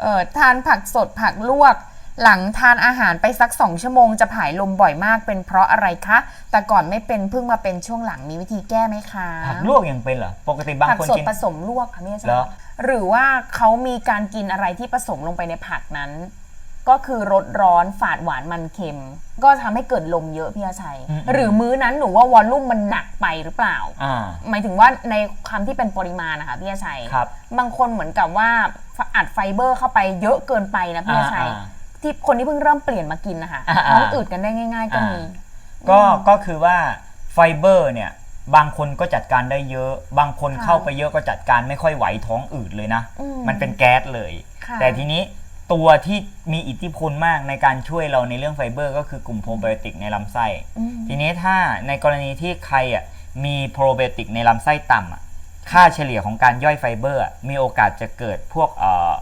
เอ่อทานผักสดผักลวก หลังทานอาหารไปสักสองชั่วโมงจะผายลมบ่อยมากเป็นเพราะอะไรคะ แต่ก่อนไม่เป็นเพิ่งมาเป็นช่วงหลังมีวิธีแก้ไหมคะ ผักลวกยังเป็นเหรอ ปกติบางผักคนสดกิน ผสมลวกค่ะพี่อาจารเหรอ ย์หรือว่าเขามีการกินอะไรที่ผสมลงไปในผักนั้น ก็คือรสร้อนฝาดหวานมันเค็ม ก็ทำให้เกิดลมเยอะพี่อาชัยหรือมื้อนั้นหนูว่าวอลลุ่มมันหนักไปหรือเปล่า อ่า หมายถึงว่าในความที่เป็นปริมาณนะคะพี่อาชัยครับบางคนเหมือนกับว่าอัดไฟเบอร์เข้าไปเยอะเกินไปนะพี่อาชัยอ่าที่คนที่เพิ่งเริ่มเปลี่ยนมากินนะคะอ่า ท้องอืดกันได้ง่าย ๆ ก็มี ก็ก็คือว่าไฟเบอร์เนี่ยบางคนก็จัดการได้เยอะ บางคนค่ะเข้าไปเยอะก็จัดการไม่ค่อยไหวท้องอืดเลยนะ อืมมันเป็นแก๊สเลย ค่ะแต่ทีนี้ ตัวที่มีอิทธิพลมากในการช่วยเราในเรื่องไฟเบอร์ ก็คือกลุ่มโปรไบโอติกในลำไส้อืมทีนี้ถ้าในกรณีที่ใครอะมีโปรไบโอติกในลำไส้ต่ำอะค่าเฉลี่ยของการย่อยไฟเบอร์อะมีโอกาสจะเกิดพวกเอ่อ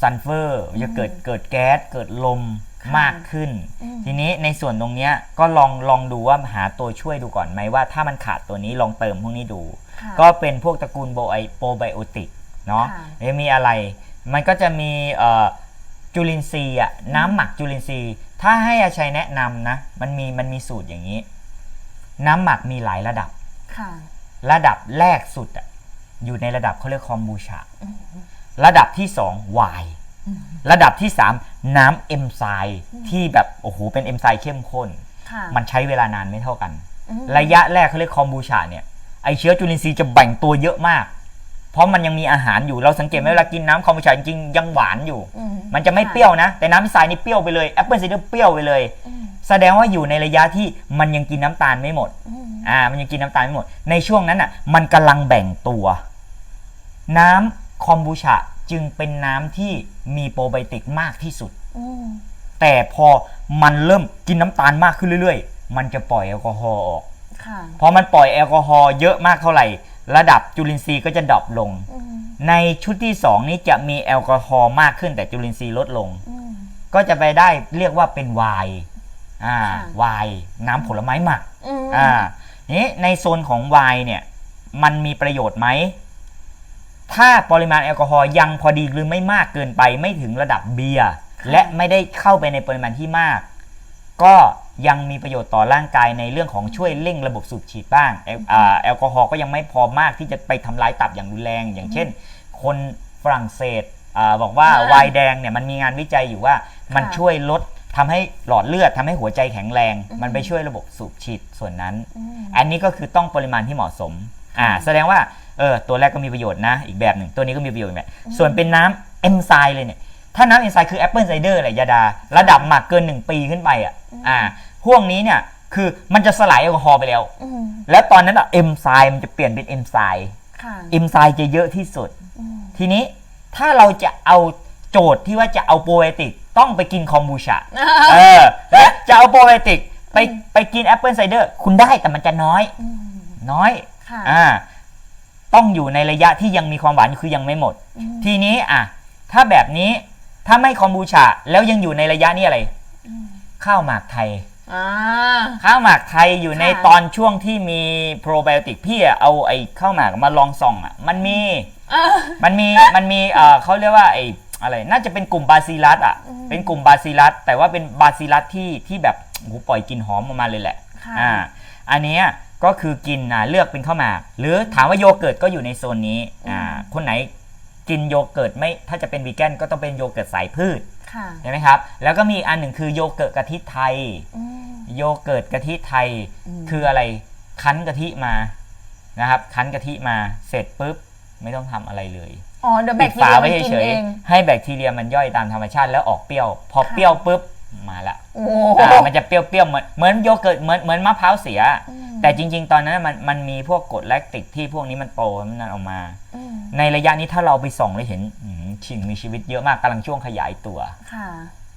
ซัลเฟอร์จะเกิดเกิดแก๊สเกิดลมค่ะมากขึ้นอืมทีนี้ในส่วนตรงเนี้ยก็ลองลองดูว่าหาตัวช่วยดูก่อนไหมว่าถ้ามันขาดตัวนี้ลองเติมพวกนี้ดูค่ะก็เป็นพวกตระกูลโบไอโปรไบโอติกเนาะค่ะเอ๊ะมีอะไร มันก็จะมีเอ่อ จุลินทรีย์อะน้ำหมักจุลินทรีย์ ถ้าให้อาชัยแนะนำนะมันมีมันมีสูตรอย่างนี้ น้ำหมักมีหลายระดับ ค่ะ ระดับแรกสุดอะอยู่ในระดับเขาเรียกคอมบูชา ระดับที่สองไวน์ระดับที่สามน้ำเอนไซม์ที่แบบโอ้โหเป็นเอนไซม์เข้มข้น ค่ะมันใช้เวลานานไม่เท่ากันอืมระยะแรกเขาเรียกคอมบูชาเนี่ยไอเชื้อจุลินทรีย์จะแบ่งตัวเยอะมาก เพราะมันยังมีอาหารอยู่เราสังเกตไหมเวลากินน้ำคอมบูชาจริงๆยังหวานอยู่ อืม มันจะไม่เปรี้ยวนะ แต่น้ำทรายนี่เปรี้ยวไปเลยแอปเปิลไซเดอร์เปรี้ยวไปเลย อืม แสดงว่าอยู่ในระยะที่มันยังกินน้ำตาลไม่หมด อืม อ่ามันยังกินน้ำตาลไม่หมด ในช่วงนั้นอะมันกำลังแบ่งตัว น้ำคอมบูชาจึงเป็นน้ำที่มีโปรไบโอติกมากที่สุด อืม แต่พอมันเริ่มกินน้ำตาลมากขึ้นเรื่อย ๆ มันจะปล่อยแอลกอฮอล์ออก ค่ะ พอมันปล่อยแอลกอฮอล์เยอะมากเท่าไหร่ ระดับจุลินทรีย์ก็จะดรอปลงอืมในชุดที่2นี้จะมีแอลกอฮอล์มากขึ้นแต่จุลินทรีย์ลดลงอืมก็จะไปได้เรียกว่าเป็นไวน์อ่าค่ะไวน์น้ำผลไม้หมักอืมอ่านี้ในโซนของไวน์เนี่ยมันมีประโยชน์ไหม ถ้าปริมาณแอลกอฮอล์ยังพอดีหรือไม่มากเกินไปไม่ถึงระดับเบียร์และไม่ได้เข้าไปในปริมาณที่มาก ก็ยังมีประโยชน์ต่อร่างกายในเรื่องของช่วยเร่งระบบสูบฉีดบ้างแอลอ่าแอลกอฮอล์ก็ยังไม่พอมากที่จะไปทำลายตับอย่างรุนแรง อย่างเช่น คนฝรั่งเศสอาบอกว่าอ่าไวน์แดงเนี่ยมันมีงานวิจัยอยู่ว่ามันค่ะช่วยลดทำให้หลอดเลือดทำให้หัวใจแข็งแรง มันไปช่วยระบบสูบฉีดส่วนนั้นอืมอันนี้ก็คือต้องปริมาณที่เหมาะสมอ่าแสดงว่าเออตัวแรกก็มีประโยชน์นะ อีกแบบหนึ่งตัวนี้ก็มีประโยชน์อีกแบบส่วนเป็นน้ำเอนไซม์เลยเนี่ย ถ้าน้ำเอนไซม์คือแอปเปิลไซเดอร์แหละยาดา ระดับหมักเกิน 1 ปีขึ้นไปอะอ่าพวกนี้เนี่ยคือมันจะสลายแอลกอฮอล์ไปแล้ว อืมแล้วตอนนั้นอะเอนไซม์มันจะเปลี่ยนเป็นเอนไซม์ค่ะเอนไซม์จะเยอะที่สุด อืมทีนี้ถ้าเราจะเอาโจทย์ที่ว่าจะเอาโปรไบโอติกต้องไปกินคอมบูชา เออและจะเอาโปรไบโอติกไปไปกินแอปเปิลไซเดอร์คุณได้แต่มันจะน้อย อืมน้อย ค่ะอ่า ต้องอยู่ในระยะที่ยังมีความหวานอยู่คือยังไม่หมด อืมทีนี้อะ ถ้าแบบนี้ ถ้าไม่คอมบูชาแล้วยังอยู่ในระยะนี้อะไรอืมข้าวหมากไทย อ่า ข้าวหมากไทยอยู่ในค่ะตอนช่วงที่มีโปรไบโอติกพี่อะเอาไอ้ข้าวหมากมาลองส่องอะมันมีอ่ามันมีมันมีเอ่อเขาเรียกว่าไอ้อะไรน่าจะเป็นกลุ่มบาซิลัสอะอืมเป็นกลุ่มบาซิลัสแต่ว่าเป็นบาซิลัสที่ที่แบบโอ้โหปล่อยกลิ่นหอมออกมาเลยแหละค่ะ อ่าอันเนี้ยก็คือกินนะเลือกเป็นข้าวหมาก หรือถามว่าโยเกิร์ตก็อยู่ในโซนนี้อ่าคนไหน กินโยเกิร์ตไม่ถ้าจะเป็นวีแกนก็ต้องเป็นโยเกิร์ตสายพืชค่ะใช่ไหมครับ แล้วก็มีอีกอันหนึ่งคือโยเกิร์ตกะทิไทย อืม โยเกิร์ตกะทิไทยอืม คืออะไรคั้นกะทิมานะครับ คั้นกะทิมาเสร็จปุ๊บไม่ต้องทำอะไรเลยอ๋อเดี๋ยวแบปิคดทีฝาเรียไว้มันกินเฉยเองๆให้แบคทีเรียมันย่อยตามธรรมชาติแล้วออกเปรี้ยว พอค่ะเปรี้ยวปุ๊บมาละโอ้อ่ามันจะเปรี้ยวๆเหมือนเหมือนโยเกิร์ตเหมือนเหมือนมะพร้าวเสีย อืม แต่จริง ๆ ตอนนั้นมันมันมีพวกกรดแลคติกที่พวกนี้มันโตมันนั่นออกมา อืมในระยะนี้ถ้าเราไปส่องเลยเห็นอืมชิงมีชีวิตเยอะมากกำลังช่วงขยายตัวค่ะ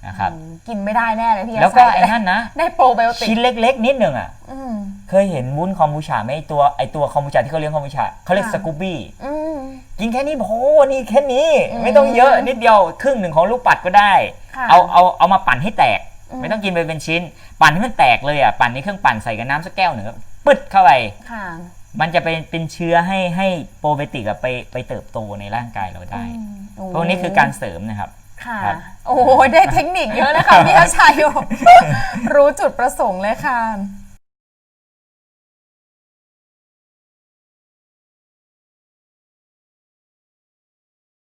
นะครับ อืมกินไม่ได้แน่เลยพี่แล้วก็าศัยไอ้นั่นนะได้โปรไบโอติกชิ้นเล็ก ๆ นิดหนึ่งอะ อืม เคยเห็นวุ้นคอมบูชาไหมไอตัวไอตัวคอมบูชาที่เขาเลี้ยงคอมบูชาเขาเรียกค่ะ สกูบี้อืม กินแค่นี้โหนี่แค่นี้ อืมไม่ต้องเยอะนิดเดียวครึ่งหนึ่งของลูกปัดก็ได้ ค่ะเอาเอาเอามาปั่นให้แตก อืม ไม่ต้องกินไปเป็นชิ้น ปั่นให้มันแตกเลยอะปั่นในเครื่องปั่นใส่กับน้ำสักแก้วหนึ่งแล้ว ปึ๊ดเข้าไป ค่ะ มันจะเป็นเป็นเชื้อให้ให้โปรไบโอติกอะไปไปเติบโตในร่างกายเราได้ อืมโอ้พวกนี้คือการเสริมนะครับ ค่ะ ครับ โอ้โหได้เทคนิคเยอะเลยค่ะพี่อาชัยรู้จุดประสงค์เลยค่ะ